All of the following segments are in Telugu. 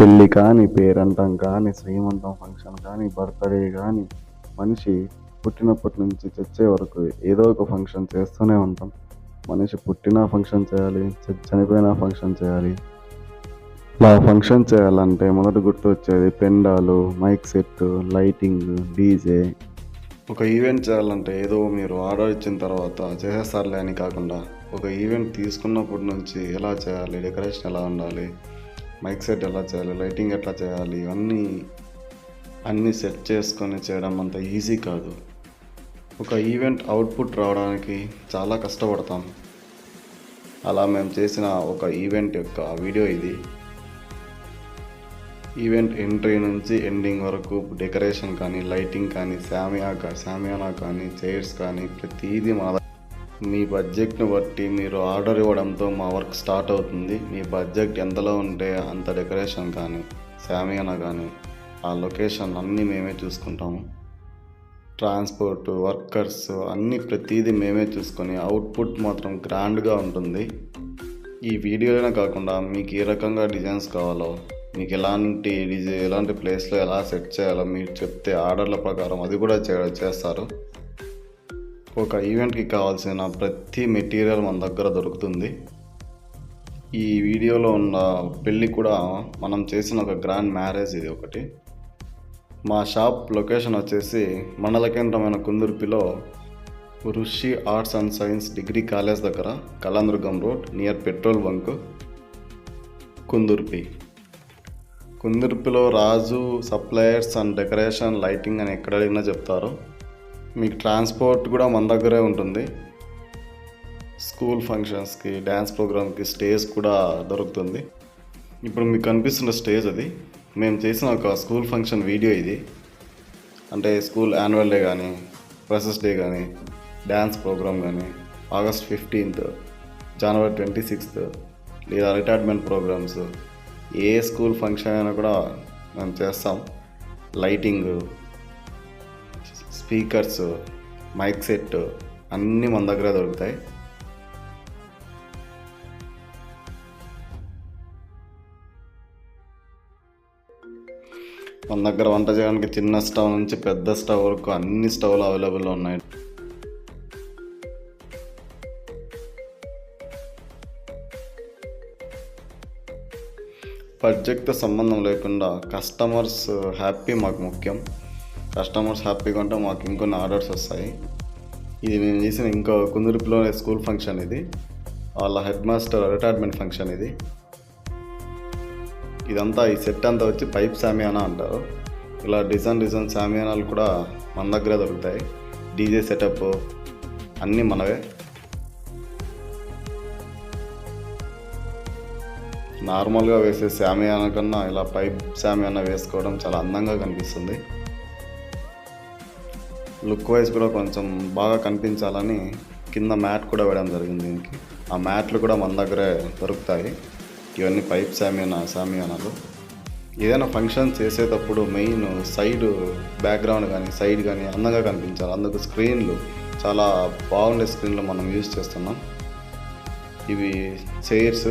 పెళ్ళి కానీ పేరంటం కానీ శ్రీమంతం ఫంక్షన్ కానీ బర్త్డే కానీ మనిషి పుట్టినప్పటి నుంచి చచ్చే వరకు ఏదో ఒక ఫంక్షన్ చేస్తూనే ఉంటాం. మనిషి పుట్టినా ఫంక్షన్ చేయాలి చనిపోయినా ఫంక్షన్ చేయాలి. ఇలా ఫంక్షన్ చేయాలంటే మొదట గుర్తు వచ్చేది పెండాలు మైక్ సెట్ లైటింగ్ డీజే. ఒక ఈవెంట్ చేయాలంటే ఏదో మీరు ఆర్డర్ ఇచ్చిన తర్వాత చేసేస్తారులే అని కాకుండా ఒక ఈవెంట్ తీసుకున్నప్పటి నుంచి ఎలా చేయాలి డెకరేషన్ ఎలా ఉండాలి మైక్ సెట్ ఎలా చేయాలి లైటింగ్ ఎట్లా చేయాలి ఇవన్నీ అన్నీ సెట్ చేసుకొని చేయడం అంత ఈజీ కాదు. ఒక ఈవెంట్ అవుట్పుట్ రావడానికి చాలా కష్టపడతాం. అలా మేము చేసిన ఒక ఈవెంట్ యొక్క వీడియో ఇది. ఈవెంట్ ఎంట్రీ నుంచి ఎండింగ్ వరకు డెకరేషన్ కానీ లైటింగ్ కానీ శామియా కా శామియానా కానీ చైర్స్ కానీ ప్రతిదీ మా మీ బడ్జెట్ని బట్టి మీరు ఆర్డర్ ఇవ్వడంతో మా వర్క్ స్టార్ట్ అవుతుంది. మీ బడ్జెట్ ఎంతలో ఉంటే అంత డెకరేషన్ కానీ శామియానా కానీ ఆ లొకేషన్ అన్నీ మేమే చూసుకుంటాము. ట్రాన్స్పోర్ట్ వర్కర్స్ అన్నీ ప్రతిదీ మేమే చూసుకొని అవుట్పుట్ మాత్రం గ్రాండ్గా ఉంటుంది. ఈ వీడియోలోనే కాకుండా మీకు ఏ రకంగా డిజైన్స్ కావాలో మీకు ఎలాంటి డిజైన్ ఎలాంటి ప్లేస్లో ఎలా సెట్ చేయాలో మీరు చెప్తే ఆర్డర్ల ప్రకారం అది కూడా చే చేస్తారు. ఒక ఈవెంట్కి కావాల్సిన ప్రతి మెటీరియల్ మన దగ్గర దొరుకుతుంది. ఈ వీడియోలో ఉన్న పెళ్ళి కూడా మనం చేసిన ఒక గ్రాండ్ మ్యారేజ్ ఇది ఒకటి. మా షాప్ లొకేషన్ వచ్చేసి మండల కేంద్రమైన కుందుర్పిలో Rishi arts and science degree college దగ్గర Kalandurgam road near petrol bunk Kundurpi. కుందుర్పిలో Raju suppliers and decoration lighting అని ఎక్కడ అడిగినా చెప్తారు. మీకు ట్రాన్స్పోర్ట్ కూడా మన దగ్గరే ఉంటుంది. స్కూల్ ఫంక్షన్స్కి డ్యాన్స్ ప్రోగ్రామ్కి స్టేజ్ కూడా దొరుకుతుంది. ఇప్పుడు మీకు కనిపిస్తున్న స్టేజ్ అది. మేము చేసిన ఒక స్కూల్ ఫంక్షన్ వీడియో ఇది. అంటే స్కూల్ యాన్యువల్ డే కానీ ప్రెసెస్ డే కానీ డ్యాన్స్ ప్రోగ్రామ్ కానీ August fifteenth January twenty sixth లేదా రిటైర్మెంట్ ప్రోగ్రామ్స్ ఏ స్కూల్ ఫంక్షన్ అయినా కూడా మేము చేస్తాం. లైటింగ్ స్పీకర్స్ మైక్ సెట్ అన్నీ మన దగ్గర దొరుకుతాయి. మన దగ్గర వంట చేయడానికి చిన్న స్టవ్ నుంచి పెద్ద స్టవ్ వరకు అన్ని స్టవ్లు అవైలబుల్లో ఉన్నాయి. బడ్జెట్తో సంబంధం లేకుండా కస్టమర్స్ హ్యాపీ మాకు ముఖ్యం. కస్టమర్స్ హ్యాపీగా ఉంటే మాకు ఇంకొన్ని ఆర్డర్స్ వస్తాయి. ఇది మేము చేసిన ఇంకో కుందురుపులో స్కూల్ ఫంక్షన్ ఇది. వాళ్ళ హెడ్ మాస్టర్ రిటైర్మెంట్ ఫంక్షన్ ఇది. ఇదంతా ఈ సెట్ అంతా వచ్చి పైప్ శామియానా అంటారు. ఇలా డిజైన్ డిజైన్ శామియానాలు కూడా మన దగ్గరే దొరుకుతాయి. డీజే సెటప్ అన్నీ మనవే. నార్మల్గా వేసే శామియానా కన్నా ఇలా పైప్ శామియానా వేసుకోవడం చాలా అందంగా కనిపిస్తుంది. లుక్ వైజ్ కూడా కొంచెం బాగా కనిపించాలని కింద మ్యాట్ కూడా వేయడం జరిగింది దీనికి. ఆ మ్యాట్లు కూడా మన దగ్గరే దొరుకుతాయి. ఇవన్నీ పైప్ సామియానా సామియానాలు. ఏదైనా ఫంక్షన్ చేసేటప్పుడు మెయిన్ సైడ్ బ్యాక్గ్రౌండ్ కానీ సైడ్ కానీ అందంగా కనిపించాలి. అందుకు స్క్రీన్లు చాలా బాగుండే స్క్రీన్లు మనం యూజ్ చేస్తున్నాం. ఇవి చైర్స్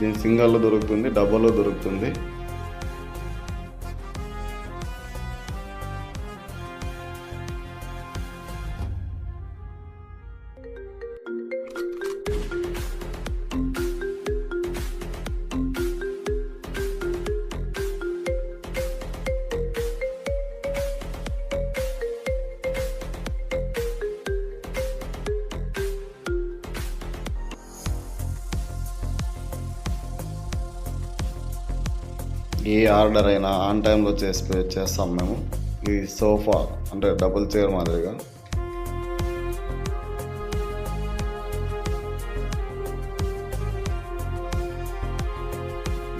దీని సింగల్లో దొరుకుతుంది డబ్బల్లో దొరుకుతుంది. ఏ ఆర్డర్ అయినా ఆన్ టైంలో చేసి చేస్తాం మేము. ఈ సోఫా అంటే డబుల్ చైర్ మాదిరిగా.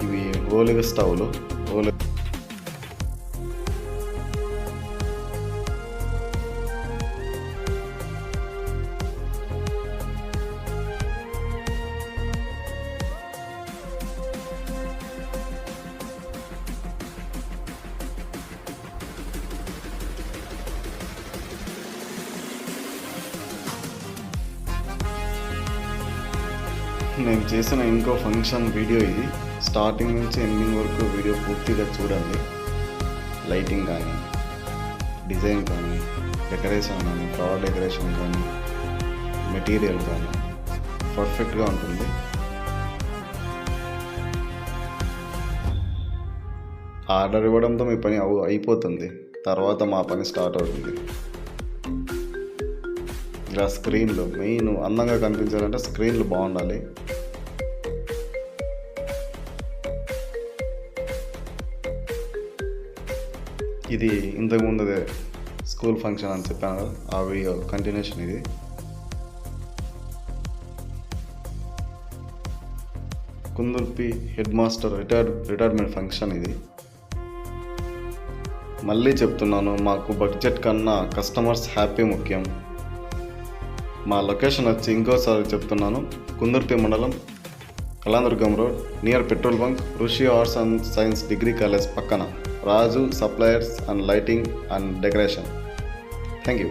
ఇవి ఓలిగ స్టవ్లు. నేను చేసిన ఇంకో ఫంక్షన్ వీడియో ఇది. స్టార్టింగ్ నుంచి ఎండింగ్ వరకు వీడియో పూర్తిగా చూడండి. లైటింగ్ కానీ డిజైన్ కానీ డెకరేషన్ కానీ ఫ్లవర్ డెకరేషన్ కానీ మెటీరియల్ కానీ పర్ఫెక్ట్గా ఉంటుంది. ఆర్డర్ ఇవ్వడంతో మీ పని అయిపోతుంది. తర్వాత మా పని స్టార్ట్ అవుతుంది. ఇంకా స్క్రీన్లు మెయిన్ అందంగా కనిపించాలంటే స్క్రీన్లు బాగుండాలి. ఇది ఇంతకుముందుదే స్కూల్ ఫంక్షన్ అని చెప్పాను. కదా ఆ వీడియో కంటిన్యూషన్ ఇది. Kundurpi head master retired retirement function ఇది. మళ్ళీ చెప్తున్నాను మాకు బడ్జెట్ కన్నా కస్టమర్స్ హ్యాపీ ముఖ్యం. మా లొకేషన్ వచ్చి ఇంకోసారి చెప్తున్నాను. కుందుర్పి మండలం Kalandurgam road near petrol bunk Rishi arts and science degree college పక్కన. Raju suppliers and lighting and decoration. Thank you